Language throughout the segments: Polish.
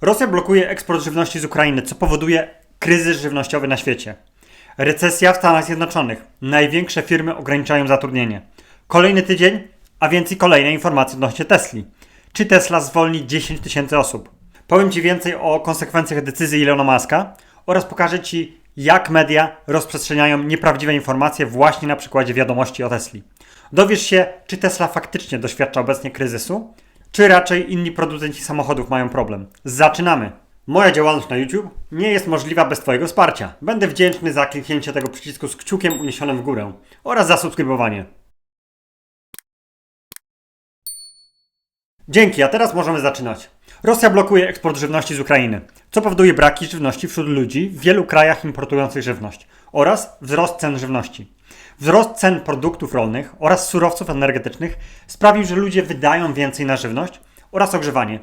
Rosja blokuje eksport żywności z Ukrainy, co powoduje kryzys żywnościowy na świecie. Recesja w Stanach Zjednoczonych. Największe firmy ograniczają zatrudnienie. Kolejny tydzień, a więcej kolejne informacje odnośnie Tesli. Czy Tesla zwolni 10 tysięcy osób? Powiem Ci więcej o konsekwencjach decyzji Ilona Maska oraz pokażę Ci, jak media rozprzestrzeniają nieprawdziwe informacje właśnie na przykładzie wiadomości o Tesli. Dowiesz się, czy Tesla faktycznie doświadcza obecnie kryzysu, czy raczej inni producenci samochodów mają problem. Zaczynamy! Moja działalność na YouTube nie jest możliwa bez Twojego wsparcia. Będę wdzięczny za kliknięcie tego przycisku z kciukiem uniesionym w górę oraz za subskrybowanie. Dzięki, a teraz możemy zaczynać. Rosja blokuje eksport żywności z Ukrainy, co powoduje braki żywności wśród ludzi w wielu krajach importujących żywność oraz wzrost cen żywności. Wzrost cen produktów rolnych oraz surowców energetycznych sprawił, że ludzie wydają więcej na żywność oraz ogrzewanie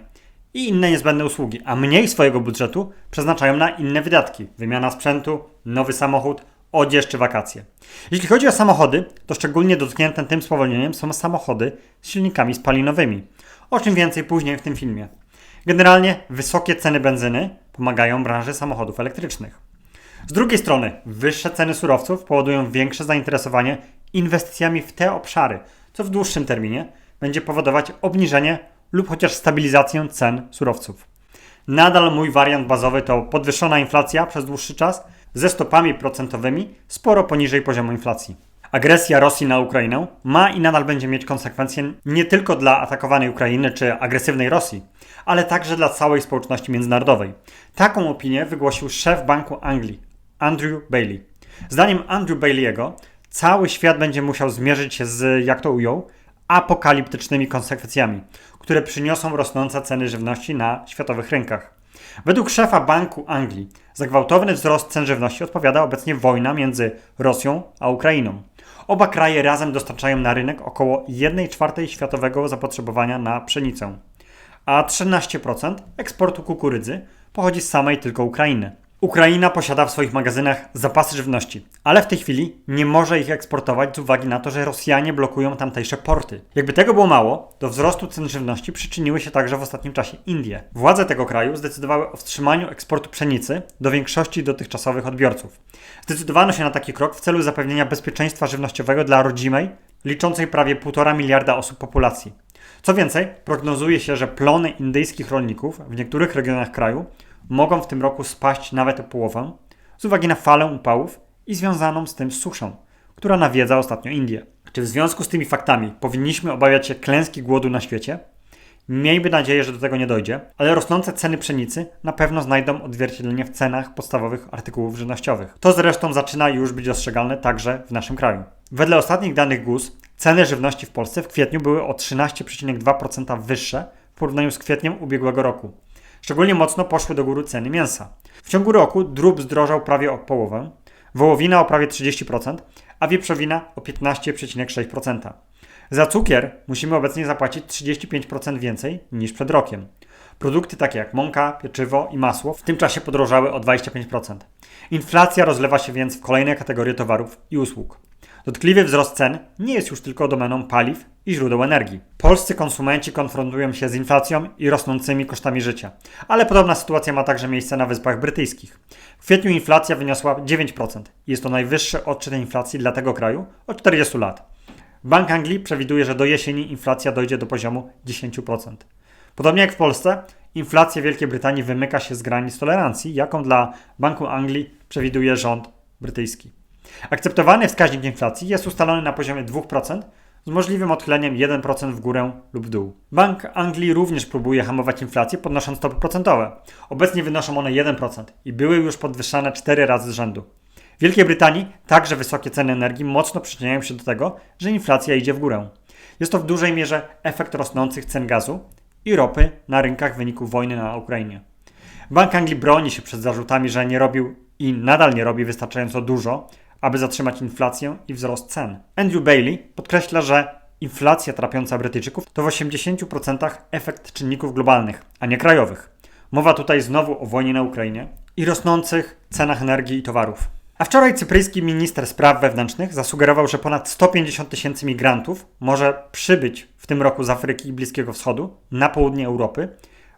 i inne niezbędne usługi, a mniej swojego budżetu przeznaczają na inne wydatki wymiana sprzętu, nowy samochód, odzież czy wakacje. Jeśli chodzi o samochody, to szczególnie dotknięte tym spowolnieniem są samochody z silnikami spalinowymi. O czym więcej później w tym filmie. Generalnie wysokie ceny benzyny pomagają branży samochodów elektrycznych. Z drugiej strony, wyższe ceny surowców powodują większe zainteresowanie inwestycjami w te obszary, co w dłuższym terminie będzie powodować obniżenie lub chociaż stabilizację cen surowców. Nadal mój wariant bazowy to podwyższona inflacja przez dłuższy czas ze stopami procentowymi sporo poniżej poziomu inflacji. Agresja Rosji na Ukrainę ma i nadal będzie mieć konsekwencje nie tylko dla atakowanej Ukrainy czy agresywnej Rosji, ale także dla całej społeczności międzynarodowej. Taką opinię wygłosił szef Banku Anglii, Andrew Bailey. Zdaniem Andrew Bailey'ego cały świat będzie musiał zmierzyć się z, jak to ujął, apokaliptycznymi konsekwencjami, które przyniosą rosnące ceny żywności na światowych rynkach. Według szefa Banku Anglii za gwałtowny wzrost cen żywności odpowiada obecnie wojna między Rosją a Ukrainą. Oba kraje razem dostarczają na rynek około 1 czwartej światowego zapotrzebowania na pszenicę, a 13% eksportu kukurydzy pochodzi z samej tylko Ukrainy. Ukraina posiada w swoich magazynach zapasy żywności, ale w tej chwili nie może ich eksportować z uwagi na to, że Rosjanie blokują tamtejsze porty. Jakby tego było mało, do wzrostu cen żywności przyczyniły się także w ostatnim czasie Indie. Władze tego kraju zdecydowały o wstrzymaniu eksportu pszenicy do większości dotychczasowych odbiorców. Zdecydowano się na taki krok w celu zapewnienia bezpieczeństwa żywnościowego dla rodzimej, liczącej prawie 1,5 miliarda osób populacji. Co więcej, prognozuje się, że plony indyjskich rolników w niektórych regionach kraju mogą w tym roku spaść nawet o połowę z uwagi na falę upałów i związaną z tym suszą, która nawiedza ostatnio Indię. Czy w związku z tymi faktami powinniśmy obawiać się klęski głodu na świecie? Miejmy nadzieję, że do tego nie dojdzie, ale rosnące ceny pszenicy na pewno znajdą odzwierciedlenie w cenach podstawowych artykułów żywnościowych. To zresztą zaczyna już być dostrzegalne także w naszym kraju. Wedle ostatnich danych GUS ceny żywności w Polsce w kwietniu były o 13,2% wyższe w porównaniu z kwietniem ubiegłego roku. Szczególnie mocno poszły do góry ceny mięsa. W ciągu roku drób zdrożał prawie o połowę, wołowina o prawie 30%, a wieprzowina o 15,6%. Za cukier musimy obecnie zapłacić 35% więcej niż przed rokiem. Produkty takie jak mąka, pieczywo i masło w tym czasie podrożały o 25%. Inflacja rozlewa się więc w kolejne kategorie towarów i usług. Dotkliwy wzrost cen nie jest już tylko domeną paliw i źródeł energii. Polscy konsumenci konfrontują się z inflacją i rosnącymi kosztami życia, ale podobna sytuacja ma także miejsce na Wyspach Brytyjskich. W kwietniu inflacja wyniosła 9%. Jest to najwyższy odczyt inflacji dla tego kraju od 40 lat. Bank Anglii przewiduje, że do jesieni inflacja dojdzie do poziomu 10%. Podobnie jak w Polsce, inflacja Wielkiej Brytanii wymyka się z granic tolerancji, jaką dla Banku Anglii przewiduje rząd brytyjski. Akceptowany wskaźnik inflacji jest ustalony na poziomie 2% z możliwym odchyleniem 1% w górę lub w dół. Bank Anglii również próbuje hamować inflację podnosząc stopy procentowe. Obecnie wynoszą one 1% i były już podwyższane 4 razy z rzędu. W Wielkiej Brytanii także wysokie ceny energii mocno przyczyniają się do tego, że inflacja idzie w górę. Jest to w dużej mierze efekt rosnących cen gazu i ropy na rynkach w wyniku wojny na Ukrainie. Bank Anglii broni się przed zarzutami, że nie robił i nadal nie robi wystarczająco dużo, aby zatrzymać inflację i wzrost cen. Andrew Bailey podkreśla, że inflacja trapiąca Brytyjczyków to w 80% efekt czynników globalnych, a nie krajowych. Mowa tutaj znowu o wojnie na Ukrainie i rosnących cenach energii i towarów. A wczoraj cypryjski minister spraw wewnętrznych zasugerował, że ponad 150 tysięcy migrantów może przybyć w tym roku z Afryki i Bliskiego Wschodu na południe Europy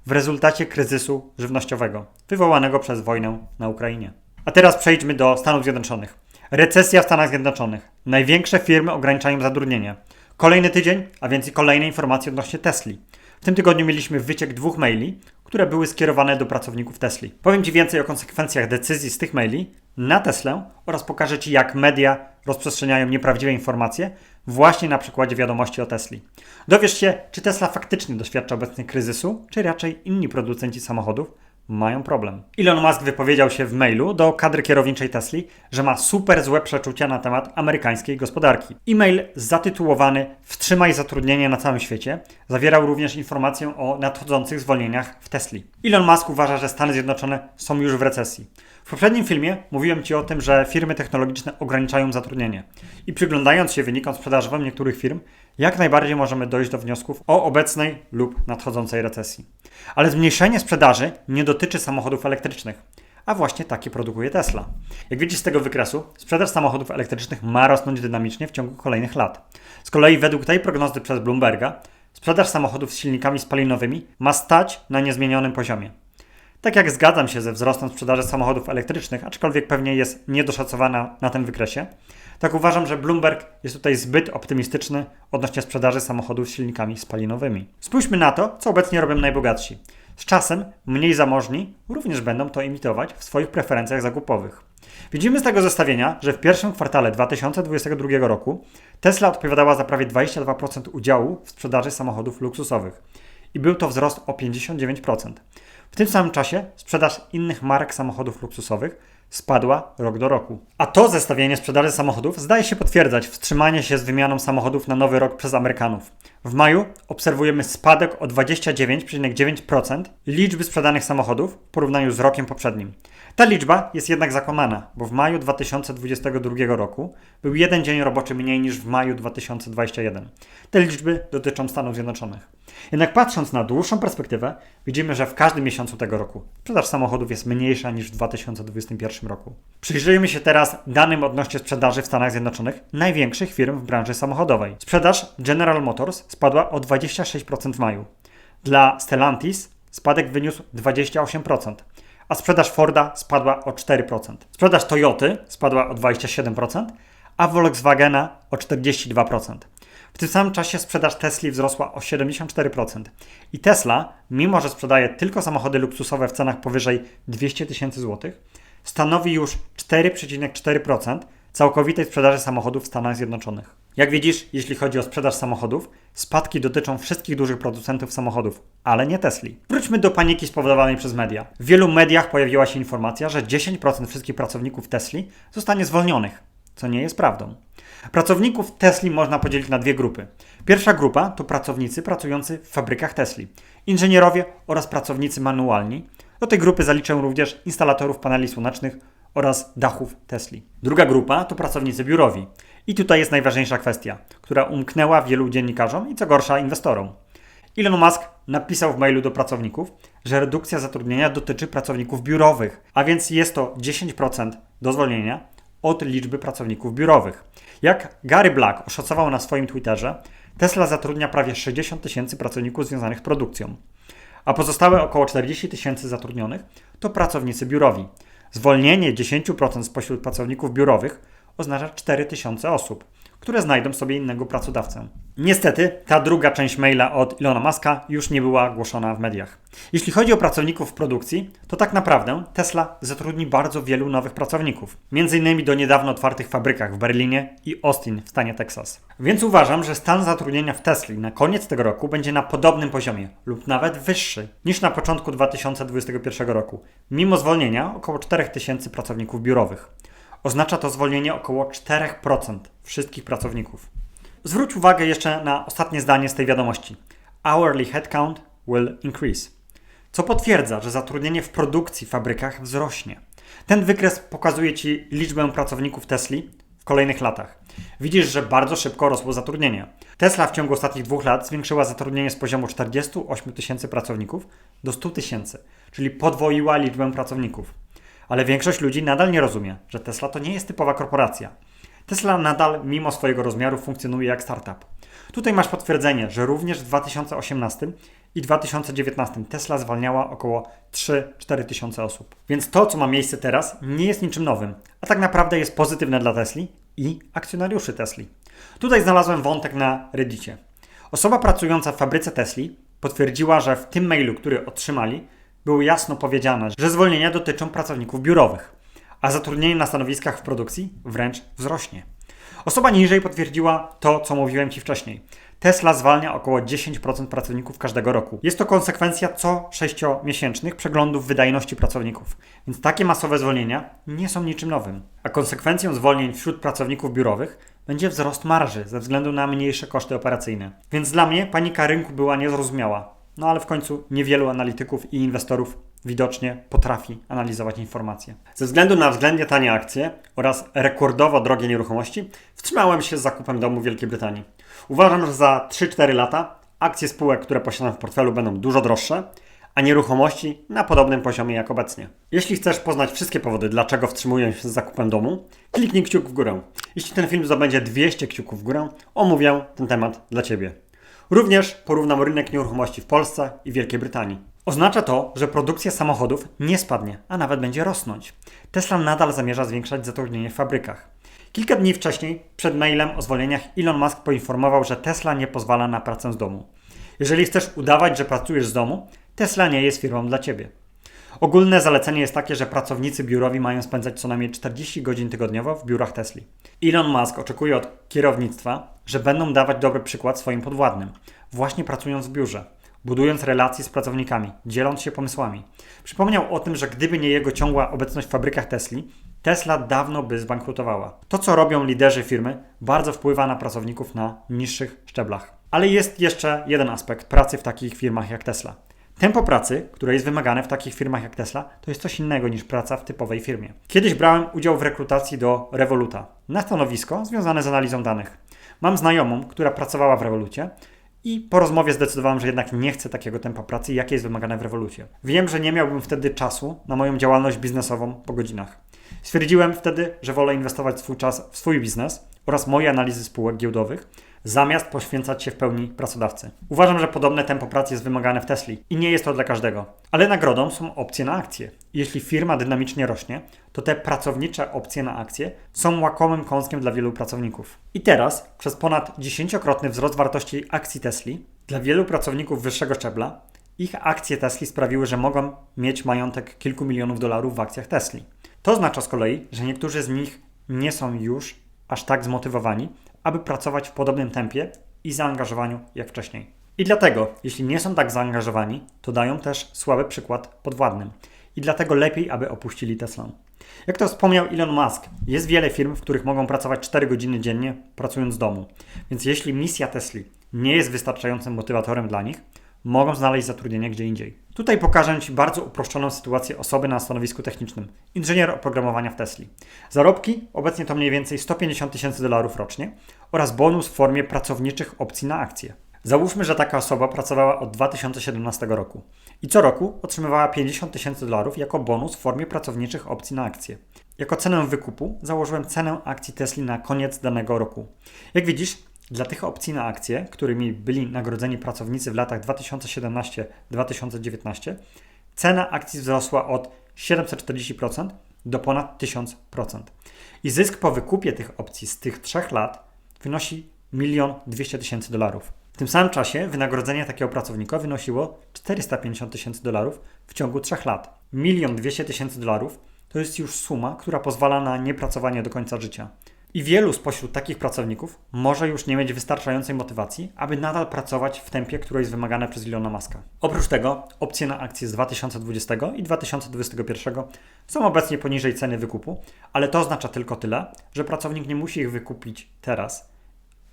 w rezultacie kryzysu żywnościowego wywołanego przez wojnę na Ukrainie. A teraz przejdźmy do Stanów Zjednoczonych. Recesja w Stanach Zjednoczonych. Największe firmy ograniczają zatrudnienie. Kolejny tydzień, a więc i kolejne informacje odnośnie Tesli. W tym tygodniu mieliśmy wyciek dwóch maili, które były skierowane do pracowników Tesli. Powiem Ci więcej o konsekwencjach decyzji z tych maili na Teslę oraz pokażę Ci, jak media rozprzestrzeniają nieprawdziwe informacje właśnie na przykładzie wiadomości o Tesli. Dowiesz się, czy Tesla faktycznie doświadcza obecnie kryzysu, czy raczej inni producenci samochodów mają problem. Elon Musk wypowiedział się w mailu do kadry kierowniczej Tesli, że ma super złe przeczucia na temat amerykańskiej gospodarki. E-mail zatytułowany Wstrzymaj zatrudnienie na całym świecie zawierał również informację o nadchodzących zwolnieniach w Tesli. Elon Musk uważa, że Stany Zjednoczone są już w recesji. W poprzednim filmie mówiłem Ci o tym, że firmy technologiczne ograniczają zatrudnienie. I przyglądając się wynikom sprzedażowym niektórych firm, jak najbardziej możemy dojść do wniosków o obecnej lub nadchodzącej recesji. Ale zmniejszenie sprzedaży nie dotyczy samochodów elektrycznych, a właśnie takie produkuje Tesla. Jak widzisz z tego wykresu, sprzedaż samochodów elektrycznych ma rosnąć dynamicznie w ciągu kolejnych lat. Z kolei według tej prognozy przez Bloomberga, sprzedaż samochodów z silnikami spalinowymi ma stać na niezmienionym poziomie. Tak jak zgadzam się ze wzrostem sprzedaży samochodów elektrycznych, aczkolwiek pewnie jest niedoszacowana na tym wykresie, tak uważam, że Bloomberg jest tutaj zbyt optymistyczny odnośnie sprzedaży samochodów z silnikami spalinowymi. Spójrzmy na to, co obecnie robią najbogatsi. Z czasem mniej zamożni również będą to imitować w swoich preferencjach zakupowych. Widzimy z tego zestawienia, że w pierwszym kwartale 2022 roku Tesla odpowiadała za prawie 22% udziału w sprzedaży samochodów luksusowych i był to wzrost o 59%. W tym samym czasie sprzedaż innych marek samochodów luksusowych spadła rok do roku. A to zestawienie sprzedaży samochodów zdaje się potwierdzać wstrzymanie się z wymianą samochodów na nowy rok przez Amerykanów. W maju obserwujemy spadek o 29,9% liczby sprzedanych samochodów w porównaniu z rokiem poprzednim. Ta liczba jest jednak zakłamana, bo w maju 2022 roku był jeden dzień roboczy mniej niż w maju 2021. Te liczby dotyczą Stanów Zjednoczonych. Jednak patrząc na dłuższą perspektywę, widzimy, że w każdym miesiącu tego roku sprzedaż samochodów jest mniejsza niż w 2021 roku. Przyjrzyjmy się teraz danym odnośnie sprzedaży w Stanach Zjednoczonych największych firm w branży samochodowej. Sprzedaż General Motors spadła o 26% w maju. Dla Stellantis spadek wyniósł 28% a sprzedaż Forda spadła o 4%. Sprzedaż Toyoty spadła o 27%, a Volkswagena o 42%. W tym samym czasie sprzedaż Tesli wzrosła o 74%. I Tesla, mimo że sprzedaje tylko samochody luksusowe w cenach powyżej 200 tysięcy złotych, stanowi już 4,4% całkowitej sprzedaży samochodów w Stanach Zjednoczonych. Jak widzisz, jeśli chodzi o sprzedaż samochodów, spadki dotyczą wszystkich dużych producentów samochodów, ale nie Tesli. Wróćmy do paniki spowodowanej przez media. W wielu mediach pojawiła się informacja, że 10% wszystkich pracowników Tesli zostanie zwolnionych, co nie jest prawdą. Pracowników Tesli można podzielić na dwie grupy. Pierwsza grupa to pracownicy pracujący w fabrykach Tesli, inżynierowie oraz pracownicy manualni. Do tej grupy zaliczę również instalatorów paneli słonecznych oraz dachów Tesli. Druga grupa to pracownicy biurowi. I tutaj jest najważniejsza kwestia, która umknęła wielu dziennikarzom i co gorsza inwestorom. Elon Musk napisał w mailu do pracowników, że redukcja zatrudnienia dotyczy pracowników biurowych, a więc jest to 10% do zwolnienia od liczby pracowników biurowych. Jak Gary Black oszacował na swoim Twitterze, Tesla zatrudnia prawie 60 tysięcy pracowników związanych z produkcją, a pozostałe około 40 tysięcy zatrudnionych to pracownicy biurowi. Zwolnienie 10% spośród pracowników biurowych oznacza 4000 osób, które znajdą sobie innego pracodawcę. Niestety, ta druga część maila od Ilona Maska już nie była głoszona w mediach. Jeśli chodzi o pracowników w produkcji, to tak naprawdę Tesla zatrudni bardzo wielu nowych pracowników, m.in. do niedawno otwartych fabrykach w Berlinie i Austin w stanie Texas. Więc uważam, że stan zatrudnienia w Tesli na koniec tego roku będzie na podobnym poziomie lub nawet wyższy niż na początku 2021 roku, mimo zwolnienia około 4000 pracowników biurowych. Oznacza to zwolnienie około 4% wszystkich pracowników. Zwróć uwagę jeszcze na ostatnie zdanie z tej wiadomości. Hourly headcount will increase. Co potwierdza, że zatrudnienie w produkcji w fabrykach wzrośnie. Ten wykres pokazuje Ci liczbę pracowników Tesli w kolejnych latach. Widzisz, że bardzo szybko rosło zatrudnienie. Tesla w ciągu ostatnich dwóch lat zwiększyła zatrudnienie z poziomu 48 tysięcy pracowników do 100 tysięcy, czyli podwoiła liczbę pracowników. Ale większość ludzi nadal nie rozumie, że Tesla to nie jest typowa korporacja. Tesla nadal, mimo swojego rozmiaru, funkcjonuje jak startup. Tutaj masz potwierdzenie, że również w 2018 i 2019 Tesla zwalniała około 3-4 tysiące osób. Więc to, co ma miejsce teraz, nie jest niczym nowym, a tak naprawdę jest pozytywne dla Tesli i akcjonariuszy Tesli. Tutaj znalazłem wątek na Reddicie. Osoba pracująca w fabryce Tesli potwierdziła, że w tym mailu, który otrzymali, było jasno powiedziane, że zwolnienia dotyczą pracowników biurowych, a zatrudnienie na stanowiskach w produkcji wręcz wzrośnie. Osoba niżej potwierdziła to, co mówiłem Ci wcześniej. Tesla zwalnia około 10% pracowników każdego roku. Jest to konsekwencja co 6-miesięcznych przeglądów wydajności pracowników, więc takie masowe zwolnienia nie są niczym nowym. A konsekwencją zwolnień wśród pracowników biurowych będzie wzrost marży ze względu na mniejsze koszty operacyjne. Więc dla mnie panika rynku była niezrozumiała. No ale w końcu niewielu analityków i inwestorów widocznie potrafi analizować informacje. Ze względu na względnie tanie akcje oraz rekordowo drogie nieruchomości, wstrzymałem się z zakupem domu w Wielkiej Brytanii. Uważam, że za 3-4 lata akcje spółek, które posiadam w portfelu, będą dużo droższe, a nieruchomości na podobnym poziomie jak obecnie. Jeśli chcesz poznać wszystkie powody, dlaczego wstrzymuję się z zakupem domu, kliknij kciuk w górę. Jeśli ten film zdobędzie 200 kciuków w górę, omówię ten temat dla Ciebie. Również porównam rynek nieruchomości w Polsce i Wielkiej Brytanii. Oznacza to, że produkcja samochodów nie spadnie, a nawet będzie rosnąć. Tesla nadal zamierza zwiększać zatrudnienie w fabrykach. Kilka dni wcześniej, przed mailem o zwolnieniach, Elon Musk poinformował, że Tesla nie pozwala na pracę z domu. Jeżeli chcesz udawać, że pracujesz z domu, Tesla nie jest firmą dla ciebie. Ogólne zalecenie jest takie, że pracownicy biurowi mają spędzać co najmniej 40 godzin tygodniowo w biurach Tesli. Elon Musk oczekuje od kierownictwa, że będą dawać dobry przykład swoim podwładnym, właśnie pracując w biurze, budując relacje z pracownikami, dzieląc się pomysłami. Przypomniał o tym, że gdyby nie jego ciągła obecność w fabrykach Tesli, Tesla dawno by zbankrutowała. To, co robią liderzy firmy, bardzo wpływa na pracowników na niższych szczeblach. Ale jest jeszcze jeden aspekt pracy w takich firmach jak Tesla. Tempo pracy, które jest wymagane w takich firmach jak Tesla, to jest coś innego niż praca w typowej firmie. Kiedyś brałem udział w rekrutacji do Revoluta na stanowisko związane z analizą danych. Mam znajomą, która pracowała w Revolucie i po rozmowie zdecydowałem, że jednak nie chcę takiego tempa pracy, jakie jest wymagane w Revolucie. Wiem, że nie miałbym wtedy czasu na moją działalność biznesową po godzinach. Stwierdziłem wtedy, że wolę inwestować swój czas w swój biznes oraz moje analizy spółek giełdowych, zamiast poświęcać się w pełni pracodawcy. Uważam, że podobne tempo pracy jest wymagane w Tesli i nie jest to dla każdego. Ale nagrodą są opcje na akcje. Jeśli firma dynamicznie rośnie, to te pracownicze opcje na akcje są łakomym kąskiem dla wielu pracowników. I teraz, przez ponad dziesięciokrotny wzrost wartości akcji Tesli, dla wielu pracowników wyższego szczebla, ich akcje Tesli sprawiły, że mogą mieć majątek kilku milionów dolarów w akcjach Tesli. To oznacza z kolei, że niektórzy z nich nie są już aż tak zmotywowani, aby pracować w podobnym tempie i zaangażowaniu jak wcześniej. I dlatego, jeśli nie są tak zaangażowani, to dają też słaby przykład podwładnym. I dlatego lepiej, aby opuścili Tesla. Jak to wspomniał Elon Musk, jest wiele firm, w których mogą pracować 4 godziny dziennie pracując z domu. Więc jeśli misja Tesli nie jest wystarczającym motywatorem dla nich, mogą znaleźć zatrudnienie gdzie indziej. Tutaj pokażę Ci bardzo uproszczoną sytuację osoby na stanowisku technicznym, inżynier oprogramowania w Tesli. Zarobki obecnie to mniej więcej 150 tysięcy dolarów rocznie oraz bonus w formie pracowniczych opcji na akcje. Załóżmy, że taka osoba pracowała od 2017 roku i co roku otrzymywała 50 tysięcy dolarów jako bonus w formie pracowniczych opcji na akcje. Jako cenę wykupu założyłem cenę akcji Tesli na koniec danego roku. Jak widzisz, dla tych opcji na akcje, którymi byli nagrodzeni pracownicy w latach 2017-2019, cena akcji wzrosła od 740% do ponad 1000%. I zysk po wykupie tych opcji z tych trzech lat wynosi 1 200 tysięcy dolarów. W tym samym czasie wynagrodzenie takiego pracownika wynosiło 450 tysięcy dolarów w ciągu trzech lat. 1 200 tysięcy dolarów to jest już suma, która pozwala na niepracowanie do końca życia. I wielu spośród takich pracowników może już nie mieć wystarczającej motywacji, aby nadal pracować w tempie, które jest wymagane przez Ilona Maska. Oprócz tego opcje na akcje z 2020 i 2021 są obecnie poniżej ceny wykupu, ale to oznacza tylko tyle, że pracownik nie musi ich wykupić teraz.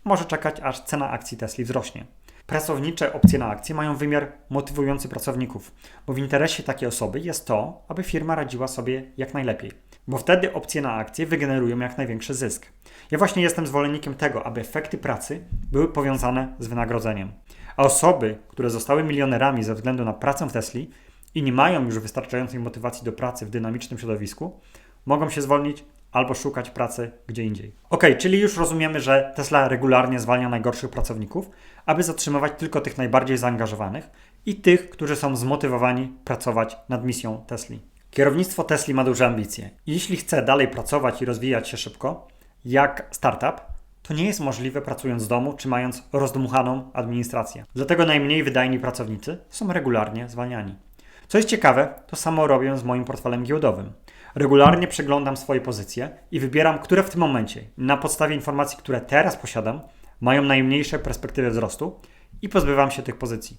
Może czekać, aż cena akcji Tesla wzrośnie. Pracownicze opcje na akcje mają wymiar motywujący pracowników, bo w interesie takiej osoby jest to, aby firma radziła sobie jak najlepiej bo wtedy opcje na akcje wygenerują jak największy zysk. Ja właśnie jestem zwolennikiem tego, aby efekty pracy były powiązane z wynagrodzeniem. A osoby, które zostały milionerami ze względu na pracę w Tesli i nie mają już wystarczającej motywacji do pracy w dynamicznym środowisku, mogą się zwolnić albo szukać pracy gdzie indziej. Ok, czyli już rozumiemy, że Tesla regularnie zwalnia najgorszych pracowników, aby zatrzymywać tylko tych najbardziej zaangażowanych i tych, którzy są zmotywowani pracować nad misją Tesli. Kierownictwo Tesli ma duże ambicje. Jeśli chce dalej pracować i rozwijać się szybko, jak startup, to nie jest możliwe pracując z domu czy mając rozdmuchaną administrację. Dlatego najmniej wydajni pracownicy są regularnie zwalniani. Co jest ciekawe, to samo robię z moim portfelem giełdowym. Regularnie przeglądam swoje pozycje i wybieram, które w tym momencie, na podstawie informacji, które teraz posiadam, mają najmniejsze perspektywy wzrostu i pozbywam się tych pozycji.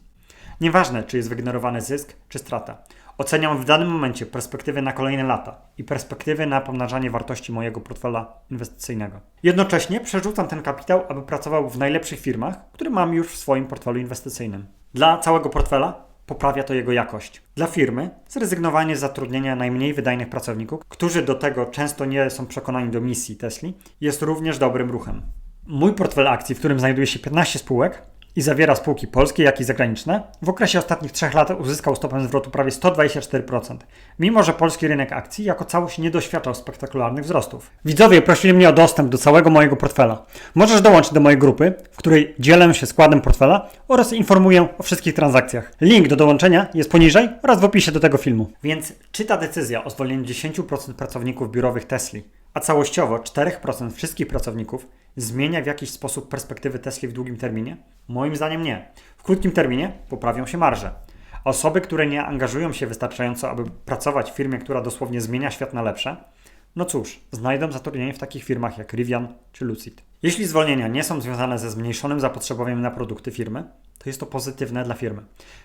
Nieważne, czy jest wygenerowany zysk, czy strata. Oceniam w danym momencie perspektywy na kolejne lata i perspektywy na pomnażanie wartości mojego portfela inwestycyjnego. Jednocześnie przerzucam ten kapitał, aby pracował w najlepszych firmach, które mam już w swoim portfelu inwestycyjnym. Dla całego portfela poprawia to jego jakość. Dla firmy zrezygnowanie z zatrudnienia najmniej wydajnych pracowników, którzy do tego często nie są przekonani do misji Tesli, jest również dobrym ruchem. Mój portfel akcji, w którym znajduje się 15 spółek, i zawiera spółki polskie, jak i zagraniczne, w okresie ostatnich trzech lat uzyskał stopę zwrotu prawie 124%, mimo że polski rynek akcji jako całość nie doświadczał spektakularnych wzrostów. Widzowie prosili mnie o dostęp do całego mojego portfela. Możesz dołączyć do mojej grupy, w której dzielę się składem portfela oraz informuję o wszystkich transakcjach. Link do dołączenia jest poniżej oraz w opisie do tego filmu. Więc czy ta decyzja o zwolnieniu 10% pracowników biurowych Tesli, a całościowo 4% wszystkich pracowników zmienia w jakiś sposób perspektywy Tesli w długim terminie? Moim zdaniem nie. W krótkim terminie poprawią się marże. Osoby, które nie angażują się wystarczająco, aby pracować w firmie, która dosłownie zmienia świat na lepsze, no cóż, znajdą zatrudnienie w takich firmach jak Rivian czy Lucid. Jeśli zwolnienia nie są związane ze zmniejszonym zapotrzebowaniem na produkty firmy, to jest to pozytywne dla firmy.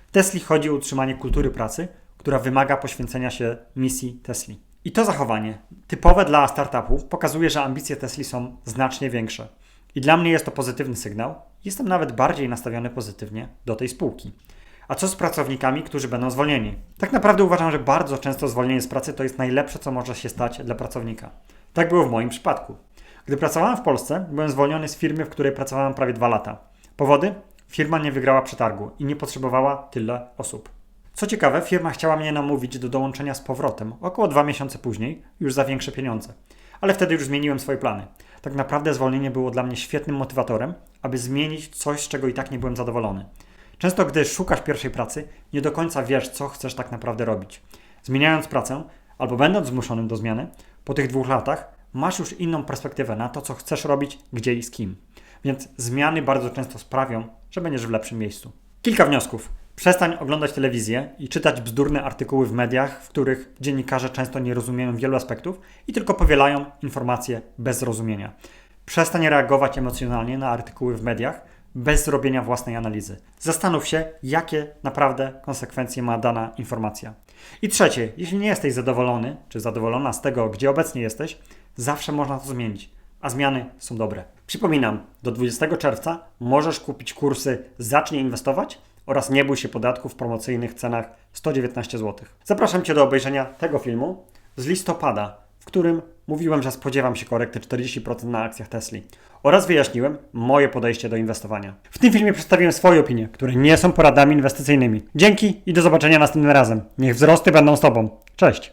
W Tesli chodzi o utrzymanie kultury pracy, która wymaga poświęcenia się misji Tesli. I to zachowanie, typowe dla startupu, pokazuje, że ambicje Tesli są znacznie większe. I dla mnie jest to pozytywny sygnał. Jestem nawet bardziej nastawiony pozytywnie do tej spółki. A co z pracownikami, którzy będą zwolnieni? Tak naprawdę uważam, że bardzo często zwolnienie z pracy to jest najlepsze, co może się stać dla pracownika. Tak było w moim przypadku. Gdy pracowałem w Polsce, byłem zwolniony z firmy, w której pracowałem prawie dwa lata. Powody? Firma nie wygrała przetargu i nie potrzebowała tyle osób. Co ciekawe, firma chciała mnie namówić do dołączenia z powrotem około dwa miesiące później, już za większe pieniądze. Ale wtedy już zmieniłem swoje plany. Tak naprawdę zwolnienie było dla mnie świetnym motywatorem, aby zmienić coś, z czego i tak nie byłem zadowolony. Często, gdy szukasz pierwszej pracy, nie do końca wiesz, co chcesz tak naprawdę robić. Zmieniając pracę, albo będąc zmuszonym do zmiany, po tych dwóch latach masz już inną perspektywę na to, co chcesz robić, gdzie i z kim. Więc zmiany bardzo często sprawią, że będziesz w lepszym miejscu. Kilka wniosków. Przestań oglądać telewizję i czytać bzdurne artykuły w mediach, w których dziennikarze często nie rozumieją wielu aspektów i tylko powielają informacje bez zrozumienia. Przestań reagować emocjonalnie na artykuły w mediach bez zrobienia własnej analizy. Zastanów się, jakie naprawdę konsekwencje ma dana informacja. I trzecie, jeśli nie jesteś zadowolony czy zadowolona z tego, gdzie obecnie jesteś, zawsze można to zmienić, a zmiany są dobre. Przypominam, do 20 czerwca możesz kupić kursy Zacznij inwestować oraz nie bój się podatków w promocyjnych cenach 119 zł. Zapraszam Cię do obejrzenia tego filmu z listopada, w którym mówiłem, że spodziewam się korekty 40% na akcjach Tesli oraz wyjaśniłem moje podejście do inwestowania. W tym filmie przedstawiłem swoje opinie, które nie są poradami inwestycyjnymi. Dzięki i do zobaczenia następnym razem. Niech wzrosty będą z Tobą. Cześć!